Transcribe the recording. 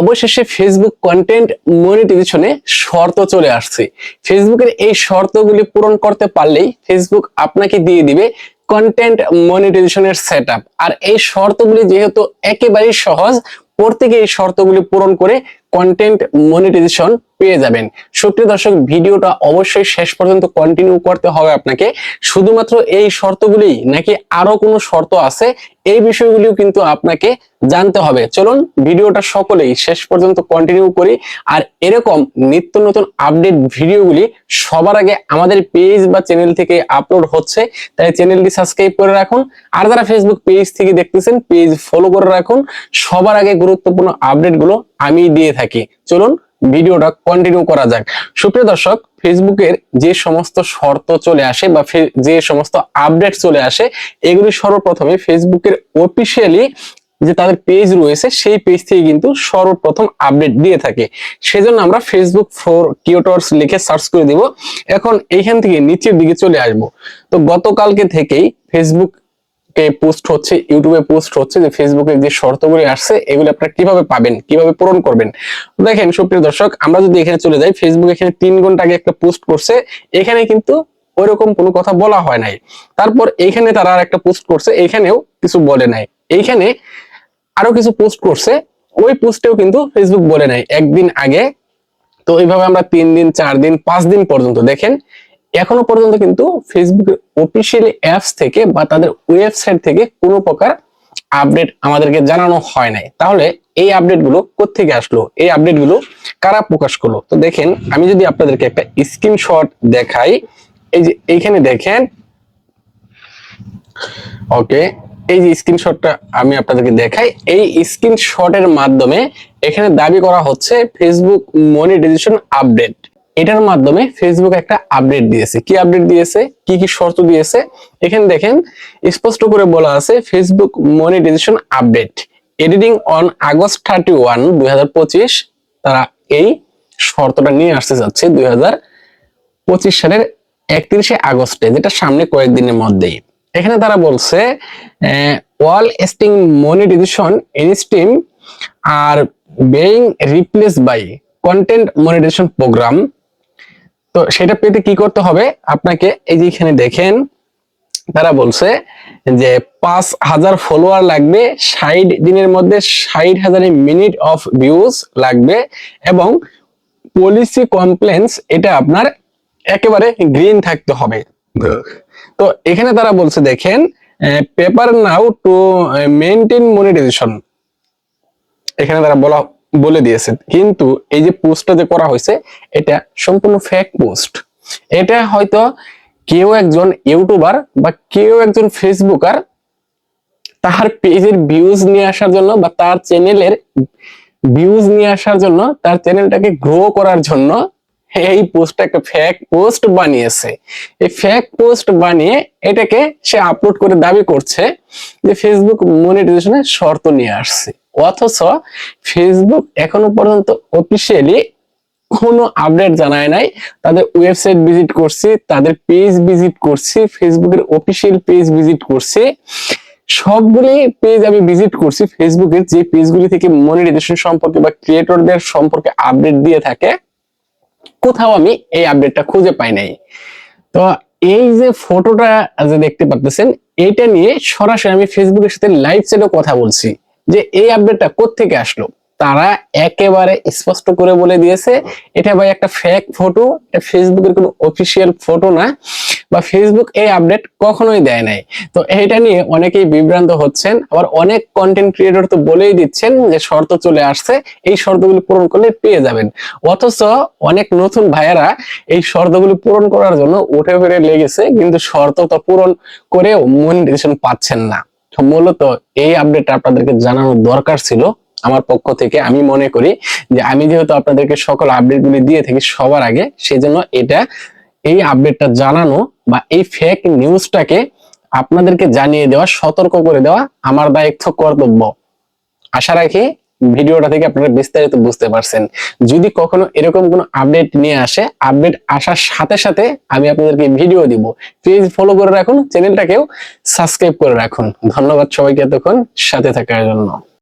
অবশেষে Facebook content মনিটাইজেশনে শর্ত চলে আসছে। ফেসবুকের এই শর্তগুলি পূরণ করতে পারলেই ফেসবুক আপনাকে দিয়ে দিবে কন্টেন্ট মনিটাইজেশনের সেট আর এই শর্তগুলি যেহেতু একেবারেই সহজ, প্রত্যেকে এই শর্তগুলি পূরণ করে কন্টেন্ট মনিটাইজেশন পেয়ে যাবেন। সুপ্রিয় দর্শক, ভিডিওটা অবশ্যই শেষ পর্যন্ত কন্টিনিউ করতে হবে আপনাকে। শুধুমাত্র এই শর্তগুলি নাকি আরও কোনো শর্ত আছে, এই বিষয়গুলিও কিন্তু আপনাকে জানতে হবে। চলুন, ভিডিওটা সকলেই শেষ পর্যন্ত কন্টিনিউ করি। আর এরকম নিত্য নতুন আপডেট ভিডিওগুলি সবার আগে আমাদের পেজ বা চ্যানেল থেকে আপলোড হচ্ছে, তাই চ্যানেলটি সাবস্ক্রাইব করে রাখুন। আর যারা ফেসবুক পেজ থেকে দেখতেছেন পেজ ফলো করে রাখুন। সবার আগে গুরুত্বপূর্ণ আপডেটগুলো আমি দিয়ে থাকি। চলুন ভিডিওটা কন্টিনিউ করা যাক। সুপ্রিয় দর্শক, ফেসবুকের যে সমস্ত শর্ত চলে আসে বা যে সমস্ত আপডেট চলে আসে, এগুলি সর্বপ্রথমে ফেসবুকের অফিসিয়ালি যে তাদের পেজ রয়েছে, সেই পেজ থেকে কিন্তু সর্বপ্রথম আপডেট দিয়ে থাকে। সেজন্য আমরা ফেসবুক ফর কিউটর্স লিখে সার্চ করে দিব। এখন এইখান থেকে নিচের দিকে চলে আসব। তো গতকালকে থেকেই ফেসবুক পোস্ট হচ্ছে ইউটিউবে পোস্ট হচ্ছে যে ফেসবুকে যে শর্তগুলি আসছে, এগুলো আপনারা কীভাবে পাবেন, কীভাবে পূরণ করবেন? দেখেন, সুপ্রিয় দর্শক, আমরা যদি এখানে চলে যাই ফেসবুক এখানে তিন ঘণ্টা আগে একটা পোস্ট করছে, এখানে কিন্তু ওইরকম কোনো কথা বলা হয় নাই। তারপর এইখানে তারা আর একটা পোস্ট করছে, এখানেও কিছু বলে নাই। এইখানে আরও কিছু পোস্ট করছে, ওই পোস্টেও কিন্তু ফেসবুক বলে নাই, একদিন আগে। তো এইভাবে আমরা তিন দিন, চার দিন, পাঁচ দিন পর্যন্ত, দেখেন এখনও পর্যন্ত কিন্তু ফেসবুকের অফিসিয়ালি অ্যাপস থেকে বা তাদের ওয়েবসাইট থেকে কোনো প্রকার আপডেট আমাদেরকে জানানো হয় নাই। তাহলে এই আপডেটগুলো কোথেকে আসলো? এই আপডেটগুলো কারা প্রকাশ করল? তো দেখেন, আমি যদি আপনাদেরকে একটা স্ক্রিনশট দেখাই, এই যে এইখানে দেখেন ওকে এই যে স্ক্রিনশটটা আমি আপনাদেরকে দেখাই, এই স্ক্রিনশটের মাধ্যমে এখানে দাবি করা হচ্ছে ফেসবুক মনিটাইজেশন আপডেট এটার মাধ্যমে ফেসবুক একটা আপডেট দিয়েছে। কি আপডেট দিয়েছে? কি কি শর্ত দিয়েছে? এখানে দেখেন, স্পষ্ট করে বলা আছে Facebook monetization update editing on August thirty one দুই তারা এই শর্তটা নিয়ে আসতে যাচ্ছে দুই হাজার পঁচিশ সালের একত্রিশে আগস্টে, যেটা সামনে কয়েকদিনের মধ্যেই। এখানে তারা বলছে wall sting monetization instream are being replace by content monetization program তো সেটা পেতে কি করতে হবে? আপনাকে এই যে এখানে দেখেন, তারা বলছে যে পাঁচ হাজার ফলোয়ার লাগবে, ষাট দিনের মধ্যে ষাট হাজার মিনিট অফ ভিউজ লাগবে এবং পলিসি কমপ্লেন্স এটা আপনার একেবারে গ্রিন থাকতে হবে। তো এখানে তারা বলছে, দেখেন paper now to maintain monetization এখানে তারা বলা বলে দিয়েছে কিন্তু এই যে পোস্টটা যে করা হয়েছে, এটা সম্পূর্ণ ফেক পোস্ট এটা হয়তো কেউ একজন ইউটিউবার বা কেউ একজন ফেসবুকার তার পেজের ভিউজ নিয়ে আসার জন্য বা তার চ্যানেলের ভিউজ নিয়ে আসার জন্য, তার চ্যানেলটাকে গ্রো করার জন্য এই পোস্টটা একটা ফেক পোস্ট বানিয়েছে। এই ফেক পোস্ট বানিয়ে এটাকে সে আপলোড করে দাবি করছে যে ফেসবুক মনিটাইজেশনের শর্ত নিয়ে আসছে। অথচ ফেসবুক এখনও পর্যন্ত অফিসিয়ালি কোনো আপডেট জানায় নাই। তাদের ওয়েবসাইট ভিজিট করছি, তাদের পেজ ভিজিট করছি ফেসবুকের অফিসিয়াল পেজ ভিজিট করছি। সবগুলি পেজ আমি ভিজিট করছি ফেসবুকের যে পেজগুলি থেকে মনিটাইজেশন সম্পর্কে বা ক্রিয়েটরদের সম্পর্কে আপডেট দিয়ে থাকে, কোথাও আমি এই আপডেটটা খুঁজে পাই নাই। তো এই যে ফটোটা যে দেখতে পাচ্ছেন, এটা নিয়ে সরাসরি আমি ফেসবুকের সাথে লাইভ চ্যাটে কথা বলছি। যে এই আপডেটটা কোথেকে আসলো? তারা একেবারে স্পষ্ট করে বলে দিয়েছে, এটা ভাই একটা ফেক ফটো এটা ফেসবুকের কোনো অফিসিয়াল ফটো না, বা ফেসবুক এই আপডেট কখনোই দেয় নাই। তো এটা নিয়ে অনেকেই বিভ্রান্ত হচ্ছেন। আবার অনেক কন্টেন্ট ক্রিয়েটর তো বলেই দিচ্ছেন যে শর্ত চলে আসছে, এই শর্তগুলো পূরণ করলে পেয়ে যাবেন। অথচ অনেক নতুন ভাইয়েরা এই শর্তগুলো পূরণ করার জন্য উঠে ফিরে লেগেছে, কিন্তু শর্ত তো পূরণ করে মনিটাইজেশন পাচ্ছেন না। মূলত এই আপডেটটা আপনাদেরকে জানানোর দরকার ছিল। আমার পক্ষ থেকে আমি মনে করি যে আমি যেহেতু আপনাদেরকে সকল আপডেটগুলি দিয়ে থাকি সবার আগে, সেজন্য এটা এই আপডেটটা জানানো বা এই ফেক নিউজটাকে আপনাদেরকে জানিয়ে দেওয়া, সতর্ক করে দেওয়া আমার দায়িত্ব, কর্তব্য। আশা রাখি ভিডিওটা থেকে আপনারা বিস্তারিত বুঝতে পারছেন। যদি কখনো এরকম কোনো আপডেট নিয়ে আসে আপডেট আসার সাথে সাথে আমি আপনাদেরকে ভিডিও দিব। পেজ ফলো করে রাখুন চ্যানেলটাকেও সাবস্ক্রাইব করে রাখুন। ধন্যবাদ সবাইকে এতক্ষণ সাথে থাকার জন্য।